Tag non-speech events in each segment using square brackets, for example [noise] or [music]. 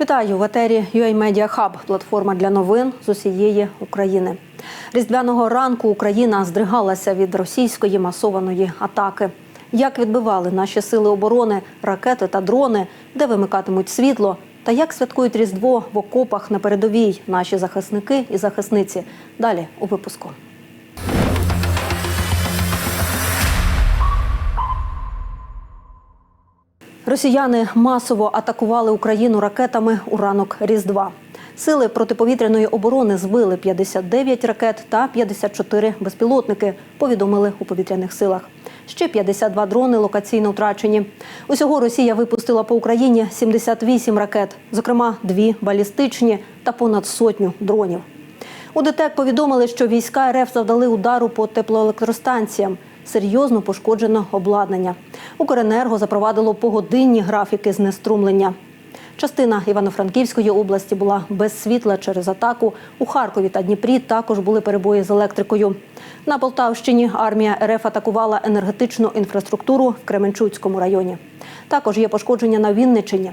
Вітаю в етері UA Hub, платформа для новин з усієї України. Різдвяного ранку Україна здригалася від російської масованої атаки. Як відбивали наші сили оборони, ракети та дрони, де вимикатимуть світло, та як святкують Різдво в окопах на передовій наші захисники і захисниці. Далі у випуску. Росіяни масово атакували Україну ракетами у ранок Різдва. Сили протиповітряної оборони збили 59 ракет та 54 безпілотники. Повідомили у повітряних силах. Ще 52 дрони локаційно втрачені. Усього Росія випустила по Україні 78 ракет, зокрема дві балістичні та понад сотню дронів. У ДТЕК повідомили, що війська РФ завдали удару по теплоелектростанціям. Серйозно пошкоджено обладнання. Укренерго запровадило погодинні графіки знеструмлення. Частина Івано-Франківської області була без світла через атаку. У Харкові та Дніпрі також були перебої з електрикою. На Полтавщині армія РФ атакувала енергетичну інфраструктуру в Кременчуцькому районі. Також є пошкодження на Вінниччині.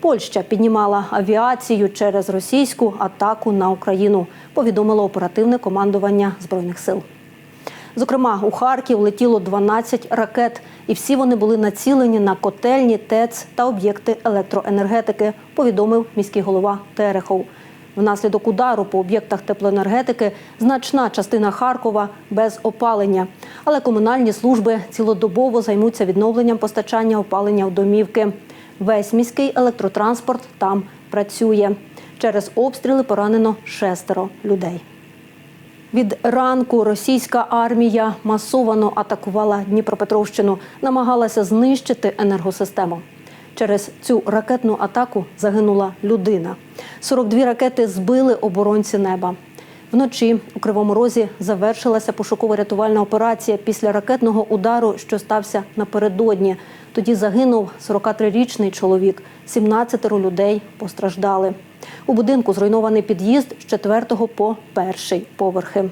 Польща піднімала авіацію через російську атаку на Україну. Повідомило оперативне командування збройних сил. Зокрема, у Харків летіло 12 ракет, і всі вони були націлені на котельні, ТЕЦ та об'єкти електроенергетики, повідомив міський голова Терехов. Внаслідок удару по об'єктах теплоенергетики значна частина Харкова без опалення. Але комунальні служби цілодобово займуться відновленням постачання опалення в домівки. Весь міський електротранспорт там працює. Через обстріли поранено шестеро людей. Від ранку російська армія масовано атакувала Дніпропетровщину, намагалася знищити енергосистему. Через цю ракетну атаку загинула людина. 42 ракети збили оборонці неба. Вночі у Кривому Розі завершилася пошуково-рятувальна операція після ракетного удару, що стався напередодні. Тоді загинув 43-річний чоловік, 17 людей постраждали. У будинку зруйнований під'їзд з 4 по перший поверхи.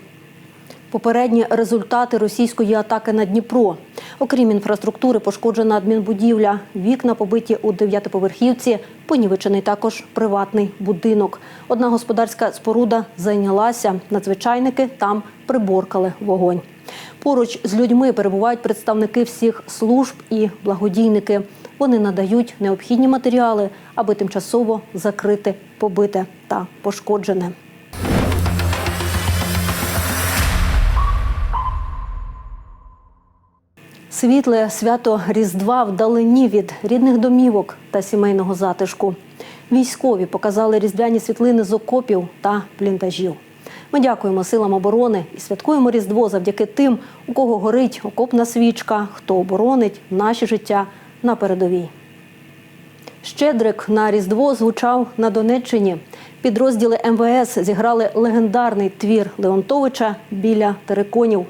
Попередні результати російської атаки на Дніпро. Окрім інфраструктури, пошкоджена адмінбудівля, вікна побиті у дев'ятиповерхівці, понівечений також приватний будинок. Одна господарська споруда зайнялася. Надзвичайники там приборкали вогонь. Поруч з людьми перебувають представники всіх служб і благодійники. Вони надають необхідні матеріали, аби тимчасово закрити побите та пошкоджене. Світле свято Різдва вдалині від рідних домівок та сімейного затишку. Військові показали різдвяні світлини з окопів та бліндажів. Ми дякуємо силам оборони і святкуємо Різдво завдяки тим, у кого горить окопна свічка, хто оборонить наші життя на передовій. Щедрик на Різдво звучав на Донеччині. Підрозділи МВС зіграли легендарний твір Леонтовича біля териконів.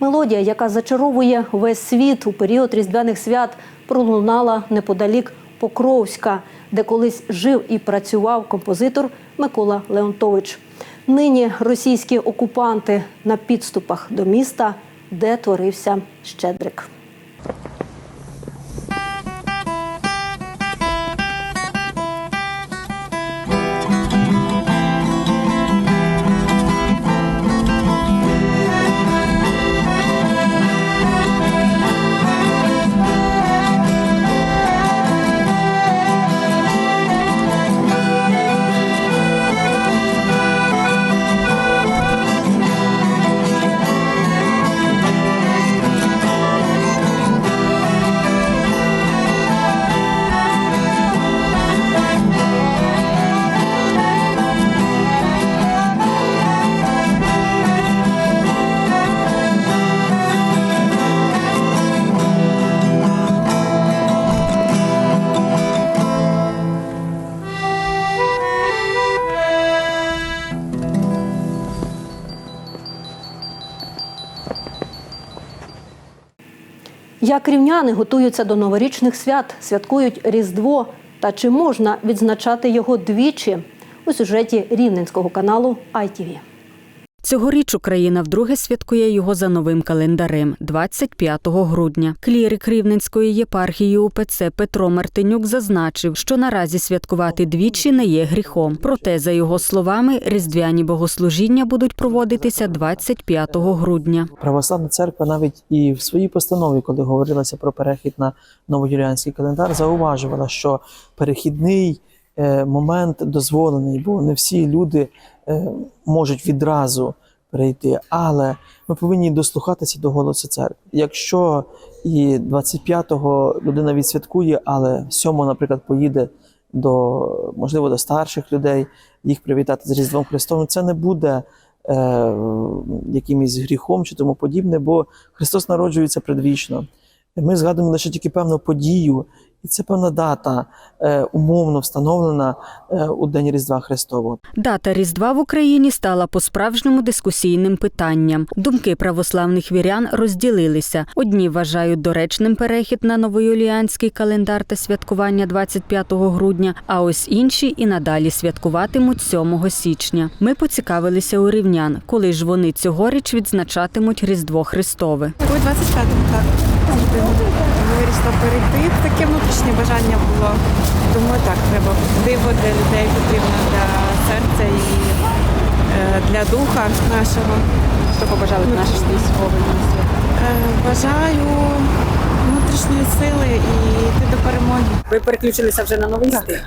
Мелодія, яка зачаровує весь світ у період різдвяних свят, пролунала неподалік Покровська, де колись жив і працював композитор Микола Леонтович. Нині російські окупанти на підступах до міста, де творився Щедрик. Як рівняни готуються до новорічних свят, святкують Різдво та чи можна відзначати його двічі у сюжеті рівненського каналу ITV. Цьогоріч Україна вдруге святкує його за новим календарем 25 грудня. Клірик Рівненської єпархії УПЦ Петро Мартинюк зазначив, що наразі святкувати двічі не є гріхом. Проте, за його словами, різдвяні богослужіння будуть проводитися 25 грудня. Православна церква навіть і в своїй постанові, коли говорилося про перехід на новоюліанський календар, зауважувала, що перехідний момент дозволений, бо не всі люди е, можуть відразу перейти. Але ми повинні дослухатися до голосу церкви. Якщо і 25-го людина відсвяткує, але 7-го, наприклад, поїде до можливо до старших людей, їх привітати з Різдвом Христовим, це не буде е, якимось гріхом чи тому подібне, бо Христос народжується предвічно. Ми згадуємо лише тільки певну подію, і це певна дата, е, умовно встановлена е, у День Різдва Христового. Дата Різдва в Україні стала по-справжньому дискусійним питанням. Думки православних вірян розділилися. Одні вважають доречним перехід на новоюліанський календар та святкування 25 грудня, а ось інші і надалі святкуватимуть 7 січня. Ми поцікавилися у рівнян, коли ж вони цьогоріч відзначатимуть Різдво Христове. У 25-му, так. Вирішила перейти. Таке внутрішнє бажання було. Думаю, так, треба диво для людей потрібно для серця і е, для духа нашого. Що побажали наші військові? Е, Бажаю внутрішньої сили і йти до перемоги. Ви переключилися вже на новий стиль,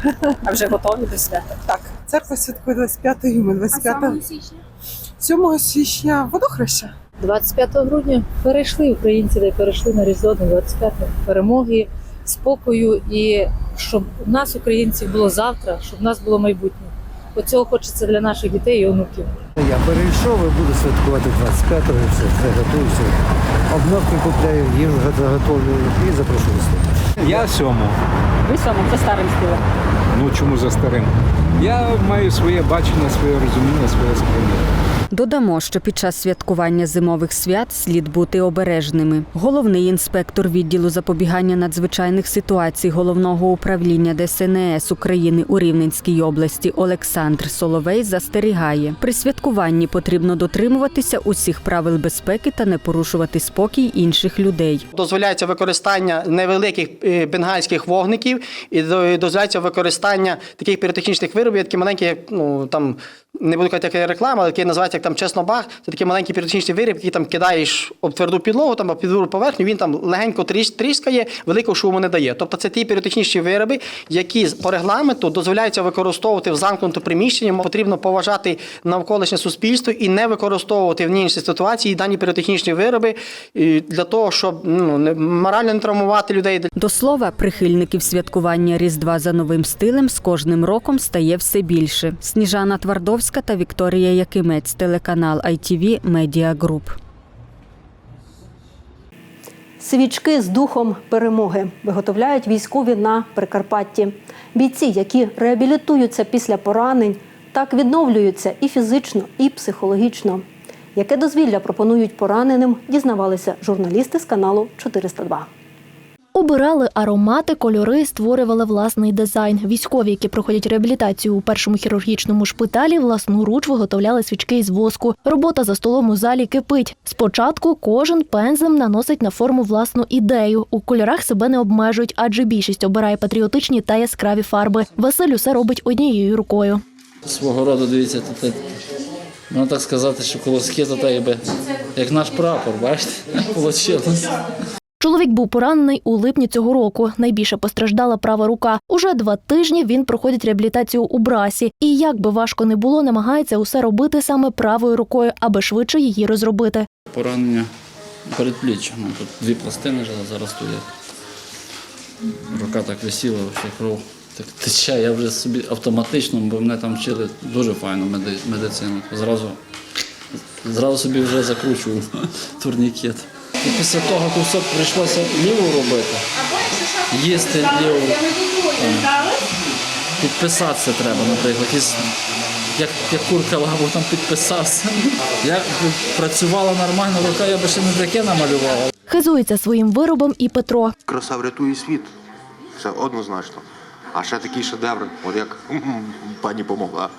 а вже готові до свята. Так, церква святкує 25 ми 25 січня? 7 січня водохреща. 25 грудня перейшли українці, де перейшли на Різдво на 25 перемоги, спокою і щоб у нас, українців, було завтра, щоб у нас було майбутнє. Оцього хочеться для наших дітей і онуків. Я перейшов і буду святкувати 25-го, і все, все готуюся. Обновки купляю, їжу заготовлю і запрошую гостей. Я сьому. Ви сьому за старим стилем. Ну чому за старим? Я маю своє бачення, своє розуміння, своє сприйняття. Додамо, що під час святкування зимових свят слід бути обережними. Головний інспектор відділу запобігання надзвичайних ситуацій головного управління ДСНС України у Рівненській області Олександр Соловей застерігає: при святкуванні потрібно дотримуватися усіх правил безпеки та не порушувати спокій інших людей. Дозволяється використання невеликих е, бенгальських вогників і дозволяється використання таких піротехнічних виробів, які маленькі, як ну там не буду казати, як реклама, але який називається як там чеснобах. Це такий маленький піротехнічний виріб, який там кидаєш об тверду підлогу, там об підвірну поверхню, він там легенько тріс- тріскає, великого шуму не дає. Тобто це ті піротехнічні вироби, які по регламенту дозволяється використовувати в замкнутому приміщенні. Потрібно поважати навколишнє суспільство і не використовувати в іншій ситуації дані піротехнічні вироби для того, щоб ну не морально не травмувати людей. До слова, прихильників святкування Різдва за новим стилем з кожним роком стає все більше. Сніжана Твардовська та Вікторія Якимець, телеканал ITV Media Group. Свічки з духом перемоги виготовляють військові на Прикарпатті. Бійці, які реабілітуються після поранень, так відновлюються і фізично, і психологічно. Яке дозвілля пропонують пораненим, дізнавалися журналісти з каналу 402. Обирали аромати, кольори, створювали власний дизайн. Військові, які проходять реабілітацію у першому хірургічному шпиталі, власноруч виготовляли свічки із воску. Робота за столом у залі кипить. Спочатку кожен пензлем наносить на форму власну ідею. У кольорах себе не обмежують, адже більшість обирає патріотичні та яскраві фарби. Василь усе робить однією рукою. свого роду, дивіться, тут, можна так сказати, що колоски то так якби, як наш прапор, бачите, [laughs] вийшло. Чоловік був поранений у липні цього року. Найбільше постраждала права рука. Уже два тижні він проходить реабілітацію у брасі. І як би важко не було, намагається усе робити саме правою рукою, аби швидше її розробити. Поранення передпліччя. Тут дві пластини вже зараз є. Рука так висіла, що кров так тече. Я вже собі автоматично, бо мене там вчили дуже файну медицину. Зразу, зразу собі вже закручував [laughs] турнікет. І після того кусок прийшлося ліву робити. Їсти ліву. Підписатися треба, наприклад. Як, як курка лаву там підписався. Як працювала нормально рука, я би ще не таке намалював. Хизується своїм виробом і Петро. Краса врятує світ. Це однозначно. А ще такий шедевр, от як [laughs] пані помогла.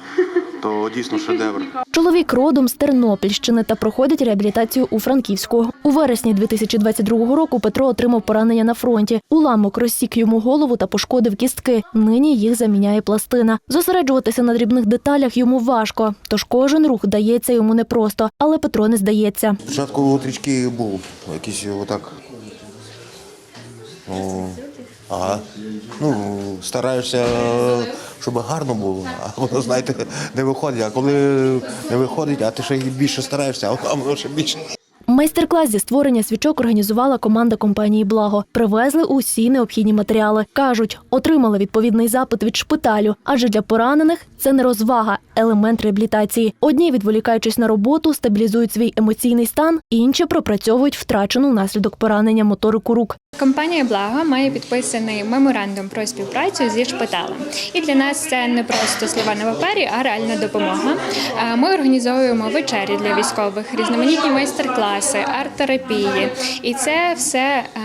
То дійсно шедевр. Чоловік родом з Тернопільщини та проходить реабілітацію у Франківську. У вересні 2022 року Петро отримав поранення на фронті. Уламок розсік йому голову та пошкодив кістки. Нині їх заміняє пластина. Зосереджуватися на дрібних деталях йому важко, тож кожен рух дається йому непросто. Але Петро не здається. Спочатку трішки був якийсь отак. О, ага. Ну, стараєшся, щоб гарно було, а воно, знаєте, не виходить. А коли не виходить, а ти ще більше стараєшся, а воно ще більше. Майстер-клас зі створення свічок організувала команда компанії Благо. Привезли усі необхідні матеріали. кажуть, отримали відповідний запит від шпиталю, адже для поранених це не розвага, елемент реабілітації. Одні, відволікаючись на роботу, стабілізують свій емоційний стан, інші пропрацьовують втрачену внаслідок поранення моторику рук. Компанія Благо має підписаний меморандум про співпрацю зі шпиталем. І для нас це не просто слова на папері, а реальна допомога. Е, Ми організовуємо вечері для військових, різноманітні майстер-класи, арт-терапії. І це все е,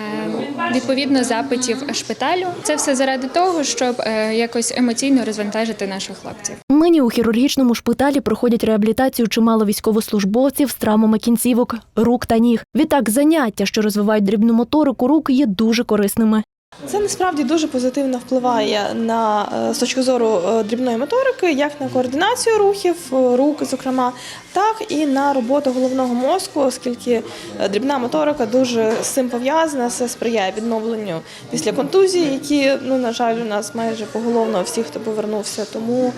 відповідно запитів шпиталю. Це все заради того, щоб е, якось емоційно розвантажити наших хлопців. Нині у хірургічному шпиталі проходять реабілітацію чимало військовослужбовців з травмами кінцівок, рук та ніг. Відтак заняття, що розвивають дрібну моторику рук, є дуже корисними. Це насправді дуже позитивно впливає на е, з точки зору е, дрібної моторики, як на координацію рухів, е, рук, зокрема, так і на роботу головного мозку, оскільки дрібна моторика дуже з цим пов'язана, це сприяє відновленню після контузії, які ну на жаль у нас майже поголовно всі, хто повернувся. Тому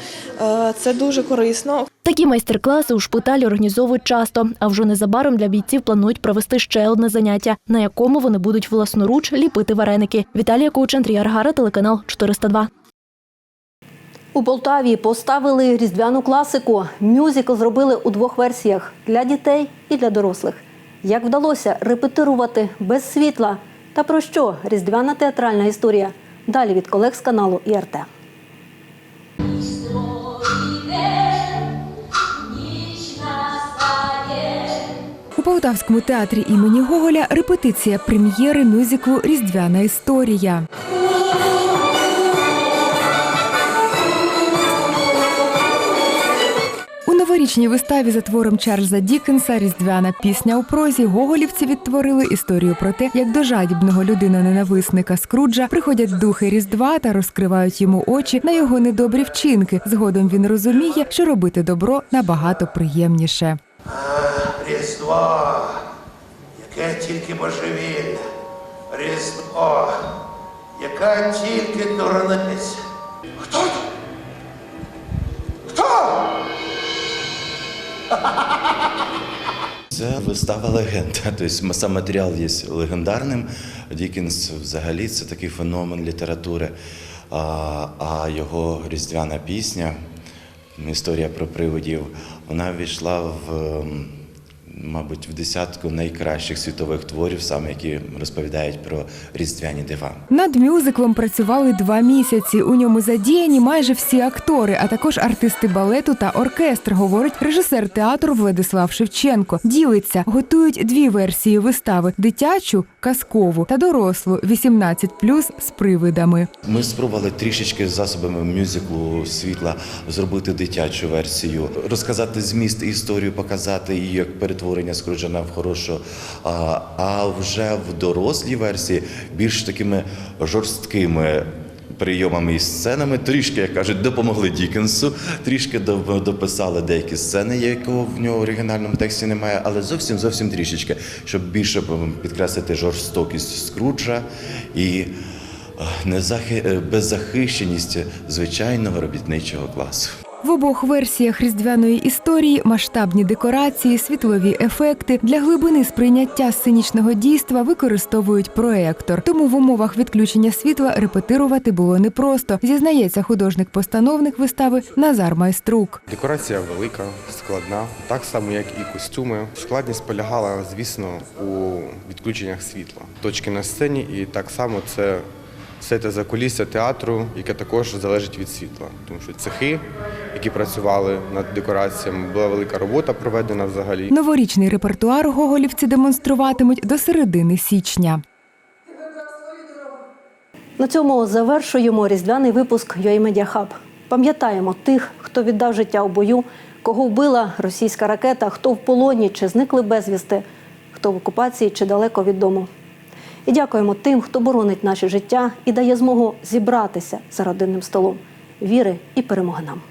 це дуже корисно. Такі майстер-класи у шпиталі організовують часто, а вже незабаром для бійців планують провести ще одне заняття, на якому вони будуть власноруч ліпити вареники. Віталія Коуч, Андрій Аргара, телеканал 402. У Полтаві поставили різдвяну класику. Мюзикл зробили у двох версіях для дітей і для дорослих. Як вдалося репетирувати без світла? Та про що різдвяна театральна історія? Далі від колег з каналу ІРТ. Полтавському театрі імені Гоголя репетиція прем'єри мюзиклу Різдвяна історія. У новорічній виставі за твором Чарльза Дікенса Різдвяна пісня у прозі гоголівці відтворили історію про те, як до жадібного людиноненависника Скруджа приходять духи Різдва та розкривають йому очі на його недобрі вчинки. Згодом він розуміє, що робити добро набагато приємніше. Різдво, яке тільки божевільне, Різдво, яка тільки дурниця. Хто? Хто? Це вистава легенда. [laughs] Тобто сам матеріал є легендарним. Дікінс взагалі це такий феномен літератури. А його різдвяна пісня, історія про привидів, вона ввійшла в, ем, мабуть, в десятку найкращих світових творів, саме які розповідають про різдвяні дива. Над мюзиклом працювали два місяці. У ньому задіяні майже всі актори, а також артисти балету та оркестр, говорить режисер театру Владислав Шевченко. Ділиться, готують дві версії вистави: дитячу, казкову та дорослу 18+, з привидами. Ми спробували трішечки з засобами мюзиклу світла зробити дитячу версію, розказати зміст історію, показати її як перетворення Скруджана в хорошу. А, а вже в дорослій версії більш такими жорсткими. Прийомами і сценами трішки, як кажуть, допомогли Дікенсу, трішки дописали деякі сцени, якого в нього в оригінальному тексті немає, але зовсім зовсім трішечки, щоб більше підкреслити жорстокість Скруджа і беззахищеність звичайного робітничого класу. В обох версіях різдвяної історії масштабні декорації, світлові ефекти для глибини сприйняття сценічного дійства використовують проектор. Тому в умовах відключення світла репетирувати було непросто. Зізнається художник-постановник вистави Назар Майструк. Декорація велика, складна, так само як і костюми. Складність полягала, звісно, у відключеннях світла. Точки на сцені, і так само це все те закулісся театру, яке також залежить від світла. Тому що цехи, які працювали над декораціями, була велика робота проведена взагалі. Новорічний репертуар гоголівці демонструватимуть до середини січня. На цьому завершуємо різдвяний випуск Media Hub. Пам'ятаємо тих, хто віддав життя у бою, кого вбила російська ракета, хто в полоні чи зникли безвісти, хто в окупації чи далеко від дому. І дякуємо тим, хто боронить наше життя і дає змогу зібратися за родинним столом. Віри і перемоги нам.